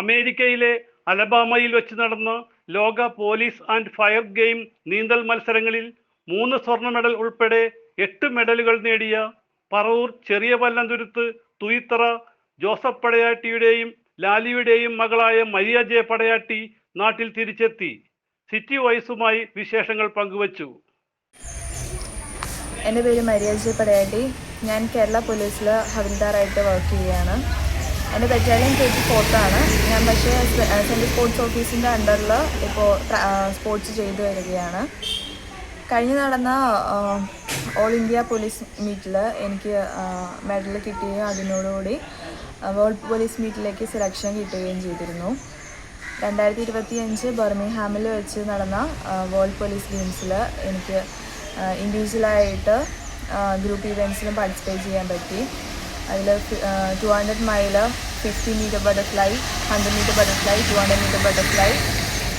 അമേരിക്കയിലെ അലബാമയിൽ വെച്ച് നടന്ന ലോക പോലീസ് ആൻഡ് ഫയർ ഗെയിം നീന്തൽ മത്സരങ്ങളിൽ മൂന്ന് സ്വർണ മെഡൽ ഉൾപ്പെടെ എട്ട് മെഡലുകൾ നേടിയ പറവൂർ ചെറിയ പല്ലന്തുരുത്ത് തുയിത്തറ ജോസഫ് പടയാട്ടിയുടെയും ലാലിയുടെയും മകളായ മരിയ ജെ പടയാട്ടി നാട്ടിൽ തിരിച്ചെത്തി. സിറ്റി വൈസുമായി വിശേഷങ്ങൾ പങ്കുവച്ചു. എന്റെ പേര് മരിയ ജെ പടയാട്ടി. ഞാൻ കേരള പോലീസിൽ ഹവിൽദാറായിട്ട് വർക്ക് ചെയ്യുകയാണ്. എന്റെ ബറ്റാലിയൻ തേർട്ടി ഫോർത്താണ് ഞാൻ പക്ഷേ സെൻട്രൽ സ്പോർട്സ് ഓഫീസിന്റെ അണ്ടറിൽ ഇപ്പോൾ സ്പോർട്സ് ചെയ്തു വരികയാണ്. കഴിഞ്ഞ് നടന്ന ഓൾ ഇന്ത്യ പോലീസ് മീറ്റിൽ എനിക്ക് മെഡൽ കിട്ടുകയും അതിനോടുകൂടി. വേൾഡ് പോലീസ് മീറ്റിലേക്ക് സെലക്ഷൻ കിട്ടുകയും ചെയ്തിരുന്നു. രണ്ടായിരത്തി ഇരുപത്തി അഞ്ച് ബർമിംഗ്ഹാമിൽ വെച്ച് നടന്ന വേൾഡ് പോലീസ് ഗെയിംസിൽ എനിക്ക് ഇൻഡിവിജ്വലായിട്ട് ഗ്രൂപ്പ് ഇവന്റ്സിലും പാർട്ടിസിപ്പേറ്റ് ചെയ്യാൻ പറ്റി. അതിൽ two hundred mile fifty metre butterfly hundred metre butterfly two hundred metre butterfly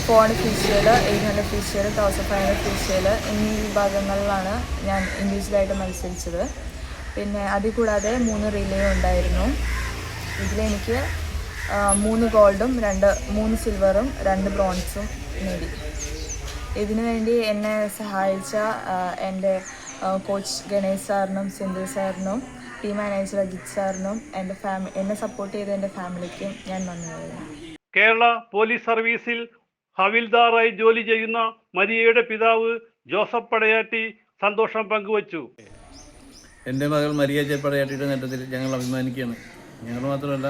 four hundred freestyle eight hundred freestyle thousand five hundred freestyle എന്നീ വിഭാഗങ്ങളിലാണ് ഞാൻ ഇൻഡിവിജ്വലായിട്ട് മത്സരിച്ചത്. പിന്നെ അതിൽ കൂടാതെ മൂന്ന് റിലേയും ഉണ്ടായിരുന്നു. ഇതിലെനിക്ക് മൂന്ന് ഗോൾഡും രണ്ട് മൂന്ന് സിൽവറും രണ്ട് ബ്രോൺസും നേടി. ഇതിനു വേണ്ടി എന്നെ സഹായിച്ച എന്റെ കോച്ച് ഗണേഷ് സാറിനും സിന്ധു സാറിനും ടീം മാനേജർ അജിത് സാറിനും എന്റെ ഫാമി എന്നെ സപ്പോർട്ട് ചെയ്ത എന്റെ ഫാമിലിക്കും ഞാൻ നന്ദി പറയുന്നു. കേരള പോലീസ് സർവീസിൽ ഹവിൽദാറായി ജോലി ചെയ്യുന്ന മരിയയുടെ പിതാവ് ജോസഫ് പടയാട്ടി സന്തോഷം പങ്കുവച്ചു. എന്റെ മകൾ മരിയ ചേപ്പടയാട്ടിയുടെ നേട്ടത്തിൽ ഞങ്ങൾ അഭിമാനിക്കുകയാണ്. ഞങ്ങൾ മാത്രമല്ല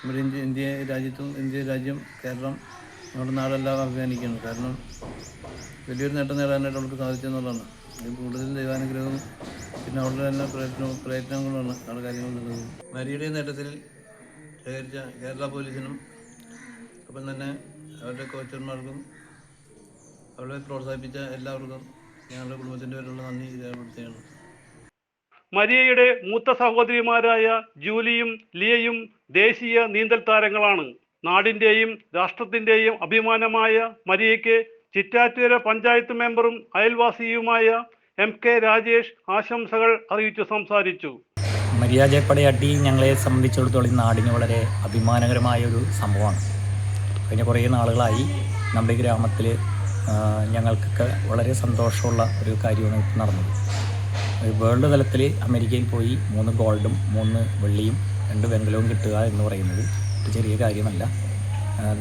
നമ്മുടെ ഇന്ത്യ ഇന്ത്യ രാജ്യത്തും ഇന്ത്യ രാജ്യം കേരളം നമ്മുടെ നാടെല്ലാം അഭിമാനിക്കുകയാണ് കാരണം വലിയൊരു നേട്ടം നേടാനായിട്ട് അവൾക്ക് സാധിച്ചെന്നുള്ളതാണ്. ഇത് കൂടുതൽ ദൈവാനുഗ്രഹവും പിന്നെ അവളുടെ തന്നെ പ്രയത്നവും പ്രയത്നങ്ങളുമാണ് അവിടെ കാര്യങ്ങൾ നടന്നത് മരിയുടെ നേട്ടത്തിൽ ശേഖരിച്ച കേരള പോലീസിനും ഒപ്പം തന്നെ അവരുടെ കോച്ചർമാർക്കും അവളെ പ്രോത്സാഹിപ്പിച്ച എല്ലാവർക്കും ഞങ്ങളുടെ കുടുംബത്തിന്റെ പേരിലുള്ള നന്ദി രേഖപ്പെടുത്തുകയാണ്. മരിയയുടെ മൂത്ത സഹോദരിമാരായ ജൂലിയും ലിയയും ദേശീയ നീന്തൽ താരങ്ങളാണ്. നാടിന്റെയും രാഷ്ട്രത്തിന്റെയും അഭിമാനമായ മരിയയ്ക്ക് ചിറ്റാറ്റുകര പഞ്ചായത്ത് മെമ്പറും അയൽവാസിയുമായ എം കെ രാജേഷ് ആശംസകൾ അറിയിച്ചു സംസാരിച്ചു. മരിയ ജയപ്പടയാട്ടി ഞങ്ങളെ സംബന്ധിച്ചിടത്തോളം നാടിന് വളരെ അഭിമാനകരമായ ഒരു സംഭവമാണ്. കഴിഞ്ഞ കുറേ നാളുകളായി നമ്മുടെ ഗ്രാമത്തിൽ ഞങ്ങൾക്കൊക്കെ വളരെ സന്തോഷമുള്ള ഒരു കാര്യമാണ് ഇപ്പം നടന്നത്. വേൾഡ് തലത്തിൽ അമേരിക്കയിൽ പോയി മൂന്ന് ഗോൾഡും മൂന്ന് വെള്ളിയും രണ്ട് വെങ്കലവും കിട്ടുക എന്ന് പറയുന്നത് ഒരു ചെറിയ കാര്യമല്ല.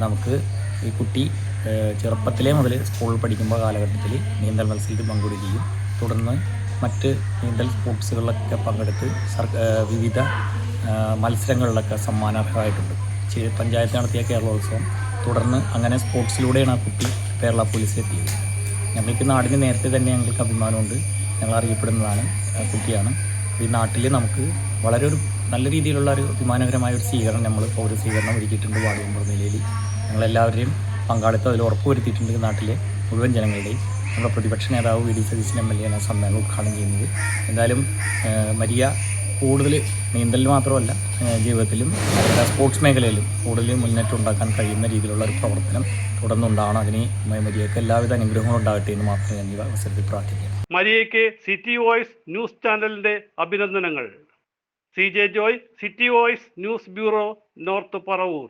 നമുക്ക് ഈ കുട്ടി ചെറുപ്പത്തിലേ മുതൽ സ്കൂളിൽ പഠിക്കുമ്പോൾ കാലഘട്ടത്തിൽ നീന്തൽ മത്സരത്തിൽ പങ്കെടുക്കുകയും തുടർന്ന് മറ്റ് നീന്തൽ സ്പോർട്സുകളിലൊക്കെ പങ്കെടുത്ത് വിവിധ മത്സരങ്ങളിലൊക്കെ സമ്മാനാർഹമായിട്ടുണ്ട് പഞ്ചായത്ത് നടത്തിയ കേരളോത്സവം തുടർന്ന് അങ്ങനെ സ്പോർട്സിലൂടെയാണ് ആ കുട്ടി കേരള പോലീസിലെത്തിയത് ഞങ്ങൾക്ക് നാടിന് നേരത്തെ തന്നെ ഞങ്ങൾക്ക് അഭിമാനമുണ്ട്. ഞങ്ങൾ അറിയപ്പെടുന്നതാണ് കുട്ടിയാണ്. ഈ നാട്ടിൽ നമുക്ക് വളരെ ഒരു നല്ല രീതിയിലുള്ള ഒരു അഭിമാനകരമായ ഒരു സ്വീകരണം നമ്മൾ പൗര സ്വീകരണം ഒരുക്കിയിട്ടുണ്ട് വാർഡ് മെമ്പർ നിലയിൽ. ഞങ്ങളെല്ലാവരെയും പങ്കാളിത്തം അതിൽ ഉറപ്പുവരുത്തിയിട്ടുണ്ട് നാട്ടിലെ മുഴുവൻ ജനങ്ങളുടെയും. നമ്മുടെ പ്രതിപക്ഷ നേതാവ് V D Satheesan M L A ആണ് സമ്മേളനം ഉദ്ഘാടനം ചെയ്യുന്നത്. എന്തായാലും മരിയ കൂടുതൽ നീന്തലിൽ മാത്രമല്ല ജീവിതത്തിലും സ്പോർട്സ് മേഖലയിലും കൂടുതൽ മുന്നേറ്റം ഉണ്ടാക്കാൻ കഴിയുന്ന രീതിയിലുള്ള ഒരു പ്രവർത്തനം തുടർന്നുണ്ടാവണം. അതിന് മരിയക്ക് എല്ലാവിധ അനുഗ്രഹങ്ങളും ഉണ്ടാകട്ടെ എന്ന് മാത്രമേ ഞാൻ ഈ അവസരത്തിൽ പ്രാർത്ഥിക്കാം മരിയയ്ക്ക് സിറ്റി വോയിസ് ന്യൂസ് ചാനലിന്റെ അഭിനന്ദനങ്ങൾ. C J Joy city voice news bureau north Paravur.